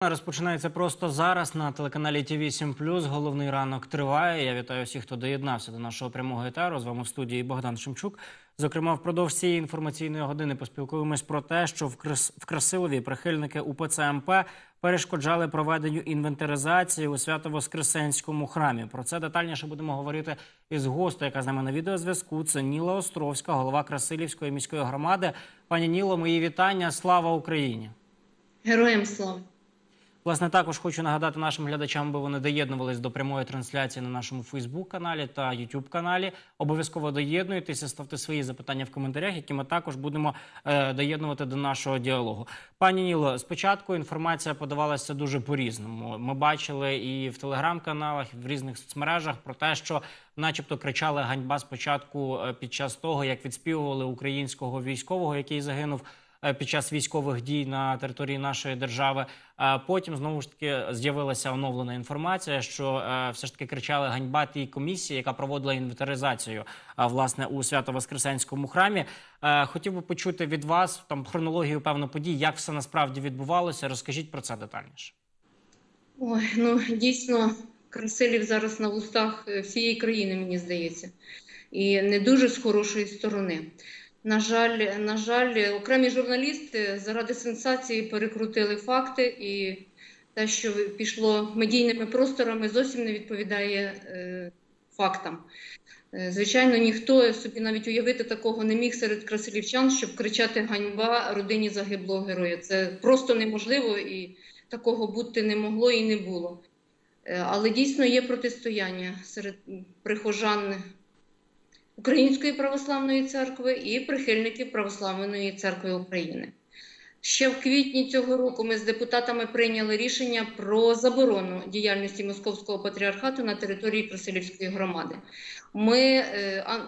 Розпочинається просто зараз на телеканалі ТВ 7 Головний ранок триває. Я вітаю всіх, хто доєднався до нашого прямого етеру. З вами в студії Богдан Шемчук. Зокрема, впродовж цієї інформаційної години поспілкуємось про те, що в Красилові прихильники УПЦ МП перешкоджали проведенню інвентаризації у Свято-Воскресенському храмі. Про це детальніше будемо говорити із гостю, яка з нами на відеозв'язку. Це Ніла Островська, голова Красилівської міської громади. Пані Ніло, мої вітання. Слава Україні! Героям слава! Власне, також хочу нагадати нашим глядачам, бо вони доєднувались до прямої трансляції на нашому Фейсбук-каналі та Ютуб-каналі. Обов'язково доєднуйтеся, ставте свої запитання в коментарях, які ми також будемо е, доєднувати до нашого діалогу. Пані Ніло, спочатку інформація подавалася дуже по-різному. Ми бачили і в телеграм-каналах, і в різних соцмережах про те, що, начебто, кричали ганьба спочатку е, під час того, як відспівували українського військового, який загинув під час військових дій на території нашої держави. Потім знову ж таки з'явилася оновлена інформація, що е, все ж таки кричали ганьба тій комісії, яка проводила інвентаризацію власне у Свято-Воскресенському храмі. Е, хотів би почути від вас там хронологію певно подій, як все насправді відбувалося. Розкажіть про це детальніше. Ой, ну дійсно, Красилів зараз на вустах е, всієї країни, мені здається, і не дуже з хорошої сторони. На жаль, на жаль, окремі журналісти заради сенсації перекрутили факти, і те, що пішло медійними просторами, зовсім не відповідає е, фактам. Е, Звичайно, ніхто собі навіть уявити такого не міг серед красилівчан, щоб кричати ганьба родині загиблого героя. Це просто неможливо і такого бути не могло і не було. Е, Але дійсно є протистояння серед прихожан Української православної церкви і прихильників Православної церкви України. Ще в квітні цього року ми з депутатами прийняли рішення про заборону діяльності Московського патріархату на території Красилівської громади. Ми е, а,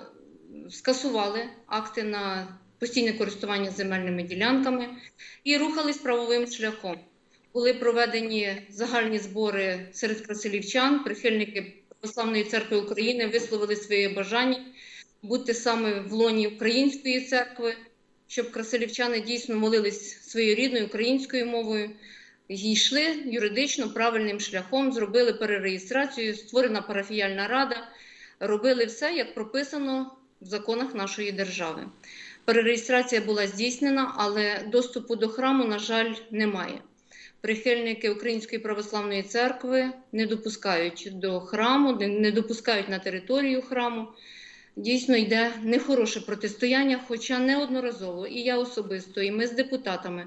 скасували акти на постійне користування земельними ділянками і рухались правовим шляхом. Були проведені загальні збори серед красилівчан, прихильники Православної церкви України висловили своє бажання бути саме в лоні Української церкви, щоб красилівчани дійсно молились своєю рідною українською мовою, йшли юридично правильним шляхом, зробили перереєстрацію, створена парафіяльна рада, робили все, як прописано в законах нашої держави. Перереєстрація була здійснена, але доступу до храму, на жаль, немає. Прихильники Української православної церкви не допускають до храму, не допускають на територію храму. Дійсно йде нехороше протистояння, хоча неодноразово і я особисто, і ми з депутатами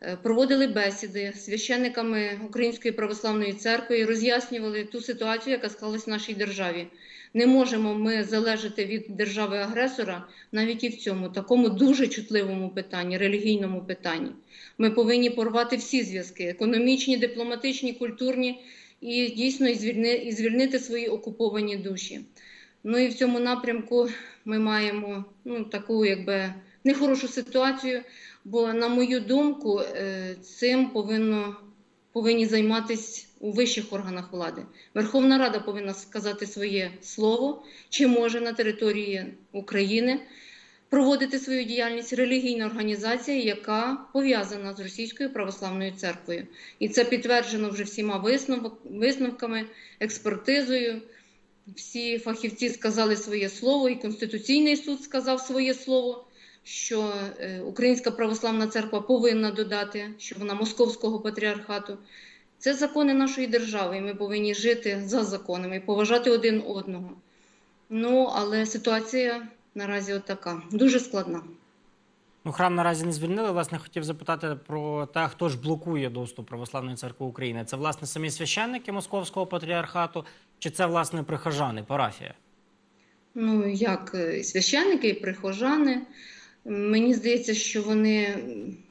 е, проводили бесіди з священниками Української православної церкви і роз'яснювали ту ситуацію, яка склалась в нашій державі. Не можемо ми залежати від держави-агресора навіть і в цьому такому дуже чутливому питанні, релігійному питанні. Ми повинні порвати всі зв'язки: економічні, дипломатичні, культурні, і дійсно і звільнити свої окуповані душі. Ну і в цьому напрямку ми маємо ну, таку якби нехорошу ситуацію, бо, на мою думку, е, цим повинно, повинні займатися у вищих органах влади. Верховна Рада повинна сказати своє слово, чи може на території України проводити свою діяльність релігійна організація, яка пов'язана з Російською православною церквою. І це підтверджено вже всіма висновками, експертизою. Всі фахівці сказали своє слово, і Конституційний суд сказав своє слово, що е, Українська православна церква повинна додати, що вона московського патріархату. Це закони нашої держави, і ми повинні жити за законами, поважати один одного. Ну, але ситуація наразі от така, дуже складна. Ну, храм наразі не звільнили. Власне, хотів запитати про те, хто ж блокує доступ Православної церкви України. Це власне самі священники Московського патріархату, чи це власне прихожани, парафія? Ну, як е, священники і прихожани. Мені здається, що вони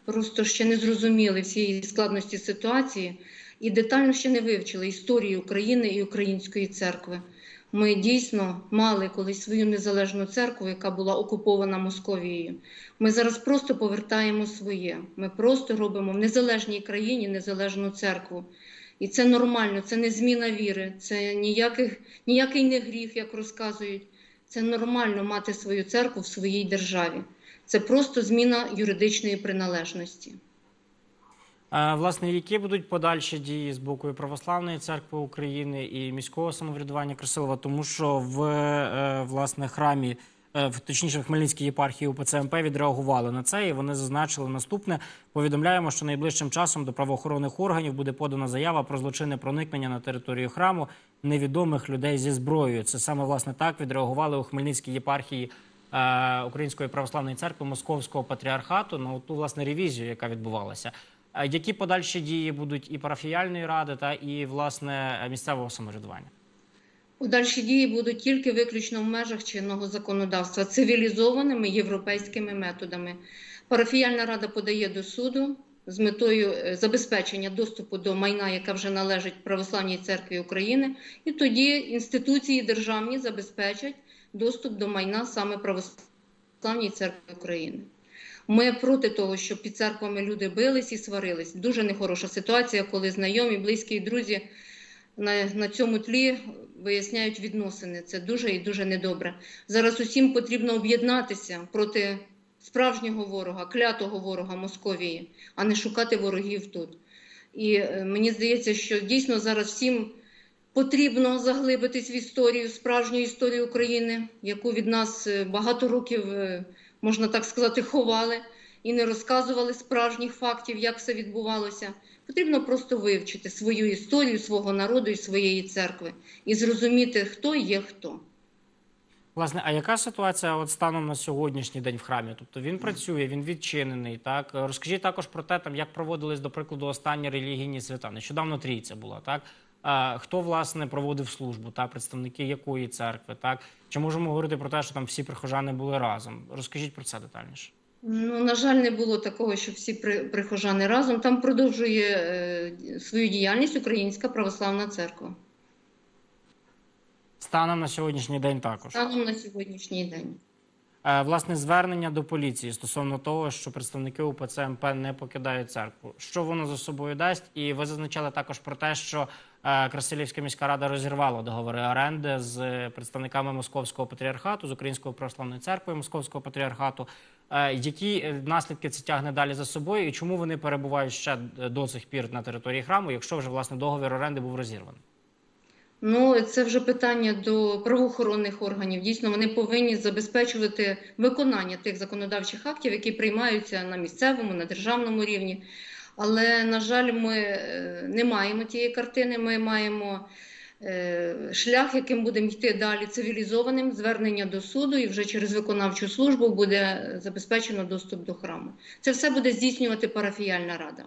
просто ще не зрозуміли всієї складності ситуації і детально ще не вивчили історію України і української церкви. Ми дійсно мали колись свою незалежну церкву, яка була окупована Московією. Ми зараз просто повертаємо своє. Ми просто робимо в незалежній країні незалежну церкву. І це нормально, це не зміна віри, це ніяких, ніякий не гріх, як розказують. Це нормально мати свою церкву в своїй державі. Це просто зміна юридичної приналежності. Е, Власне, які будуть подальші дії з боку Православної церкви України і міського самоврядування Красилова, тому що в е, власне храмі, е, в точніше в Хмельницькій єпархії УПЦ МП відреагували на це, і вони зазначили наступне. Повідомляємо, що найближчим часом до правоохоронних органів буде подана заява про злочинне проникнення на територію храму невідомих людей зі зброєю. Це саме власне так відреагували у Хмельницькій єпархії Української православної церкви Московського патріархату на ту власне ревізію, яка відбувалася. Які подальші дії будуть і парафіяльної ради, та і власне місцевого самоврядування? Подальші дії будуть тільки виключно в межах чинного законодавства, цивілізованими європейськими методами. Парафіяльна рада подає до суду з метою е, забезпечення доступу до майна, яка вже належить Православній церкві України, і тоді інституції державні забезпечать доступ до майна саме Православній церкви України. Ми проти того, щоб під церквами люди бились і сварились. Дуже нехороша ситуація, коли знайомі, близькі і друзі на, на цьому тлі виясняють відносини. Це дуже і дуже недобре. Зараз усім потрібно об'єднатися проти справжнього ворога, клятого ворога Московії, а не шукати ворогів тут. І е, мені здається, що дійсно зараз всім потрібно заглибитись в історію, справжню історію України, яку від нас е, багато років, е, можна так сказати, ховали і не розказували справжніх фактів, як все відбувалося. Потрібно просто вивчити свою історію, свого народу і своєї церкви і зрозуміти, хто є хто. Власне, а яка ситуація от станом на сьогоднішній день в храмі? Тобто він працює, він відчинений. Так розкажіть також про те, там як проводились до прикладу останні релігійні свята. Нещодавно трійця була так. Хто власне проводив службу та представники якої церкви? Так чи можемо говорити про те, що там всі прихожани були разом? Розкажіть про це детальніше. Ну, на жаль, не було такого, що всі прихожани разом. Там продовжує е, свою діяльність Українська православна церква. Станом на сьогоднішній день також. Станом на сьогоднішній день. Е, Власне, звернення до поліції стосовно того, що представники УПЦ МП не покидають церкву. Що воно за собою дасть? І ви зазначали також про те, що е, Красилівська міська рада розірвала договори оренди з представниками Московського патріархату, з Українською православною церквою Московського патріархату. Е, Які наслідки це тягне далі за собою, і чому вони перебувають ще до цих пір на території храму, якщо вже власне договір оренди був розірваний? Ну, це вже питання до правоохоронних органів. Дійсно, вони повинні забезпечувати виконання тих законодавчих актів, які приймаються на місцевому, на державному рівні. Але, на жаль, ми е, не маємо тієї картини. Ми маємо е, шлях, яким будемо йти далі цивілізованим, звернення до суду, і вже через виконавчу службу буде забезпечено доступ до храму. Це все буде здійснювати парафіяльна рада.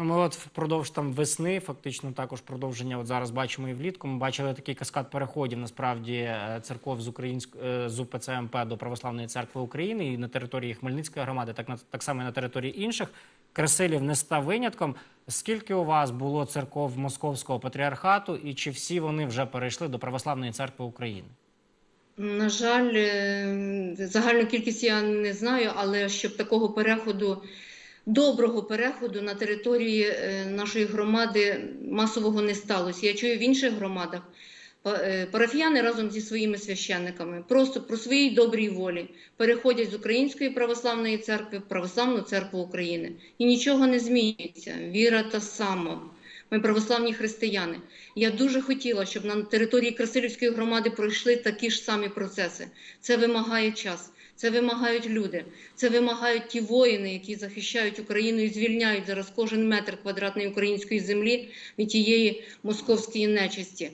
Ну, Ми от впродовж там весни, фактично також продовження. От зараз бачимо і влітку. Ми бачили такий каскад переходів насправді е, церков з української з УПЦ МП до Православної церкви України і на території Хмельницької громади, так на так само і на території інших. Красилів не став винятком. Скільки у вас було церков Московського патріархату, і чи всі вони вже перейшли до Православної церкви України? На жаль, е, загальну кількість я не знаю, але щоб такого переходу, доброго переходу на території е, нашої громади масового не сталося. Я чую в інших громадах. е, Парафіяни разом зі своїми священниками просто про своїй добрій волі переходять з Української православної церкви в Православну церкву України. І нічого не змінюється. Віра та сама. Ми православні християни. Я дуже хотіла, щоб на території Красилівської громади пройшли такі ж самі процеси. Це вимагає час, це вимагають люди, це вимагають ті воїни, які захищають Україну і звільняють зараз кожен метр квадратної української землі від тієї московської нечисті.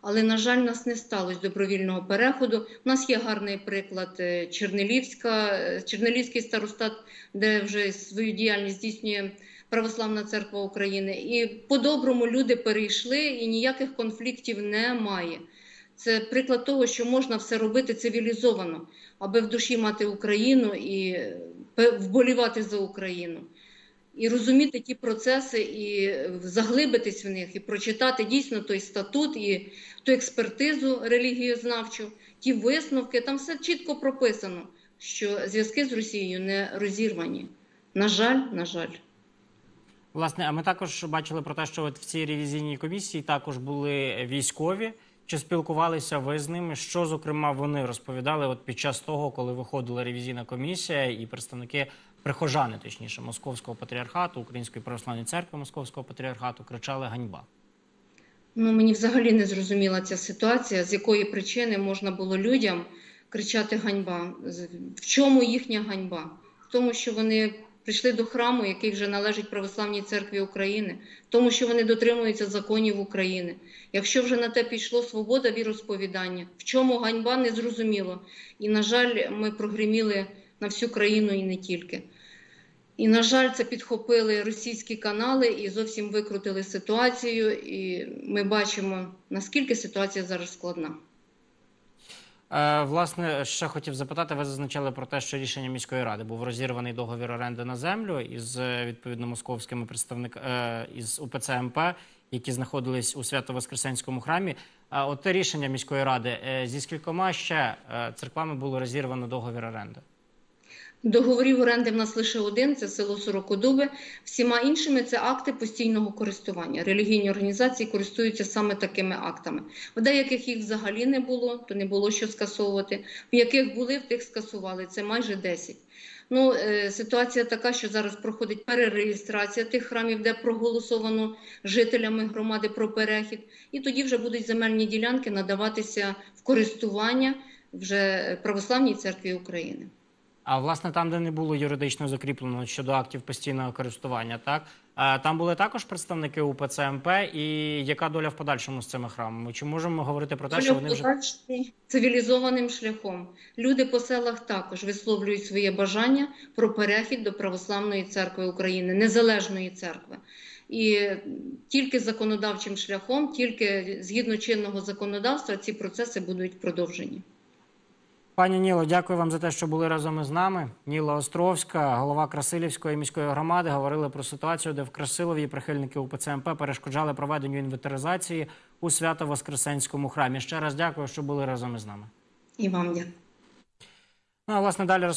Але, на жаль, нас не сталося добровільного переходу. У нас є гарний приклад е, Чернелівська, е, Чернелівський старостат, де вже свою діяльність здійснює Православна церква України. І по-доброму люди перейшли, і ніяких конфліктів немає. Це приклад того, що можна все робити цивілізовано, аби в душі мати Україну і е, вболівати за Україну. І розуміти ті процеси, і е, заглибитись в них, і прочитати дійсно той статут, і ту експертизу релігієзнавчу, ті висновки. Там все чітко прописано, що зв'язки з Росією не розірвані. На жаль, на жаль. Власне, а ми також бачили про те, що от в цій ревізійній комісії також були військові. Чи спілкувалися ви з ними? Що зокрема вони розповідали от під час того, коли виходила ревізійна комісія і представники прихожани, точніше, Московського патріархату, Української православної церкви Московського патріархату, кричали ганьба. Ну, мені взагалі не зрозуміла ця ситуація, з якої причини можна було людям кричати ганьба. В чому їхня ганьба? В тому, що вони прийшли до храму, який вже належить Православній церкві України, тому, що вони дотримуються законів України. Якщо вже на те пішло свобода віросповідання, в чому ганьба не зрозуміло. І, на жаль, ми прогриміли на всю країну і не тільки. І, на жаль, це підхопили російські канали і зовсім викрутили ситуацію. І ми бачимо, наскільки ситуація зараз складна. Е, власне, ще хотів запитати, ви зазначали про те, що рішення міської ради був розірваний договір оренди на землю із е, відповідно московськими представниками із УПЦ МП, які знаходились у Свято-Воскресенському храмі. А от те рішення міської ради е, зі скількома ще е, церквами було розірвано договір оренди. Договорів оренди в нас лише один це село Сорокодуби. Всіма іншими це акти постійного користування. Релігійні організації користуються саме такими актами. В деяких їх взагалі не було, то не було що скасовувати. В яких були, в тих скасували. Це майже 10. Ну, е, ситуація така, що зараз проходить перереєстрація тих храмів, де проголосовано жителями громади про перехід, і тоді вже будуть земельні ділянки надаватися в користування вже православній церкві України. А власне, там, де не було юридично закріплено щодо актів постійного користування, так е, там були також представники УПЦ МП. І яка доля в подальшому з цими храмами? Чи можемо говорити про те, що вони вже цивілізованим шляхом. Люди по селах також висловлюють своє бажання про перехід до Православної церкви України, незалежної церкви. І тільки законодавчим шляхом, тільки згідно чинного законодавства, ці процеси будуть продовжені. Пані Ніло, дякую вам за те, що були разом із нами. Ніла Островська, голова Красилівської міської громади, говорили про ситуацію, де в Красилові прихильники УПЦ МП перешкоджали проведенню інвентаризації у Свято-Воскресенському храмі. Ще раз дякую, що були разом із нами. І вам дякую. Ну а власне далі розкажемо.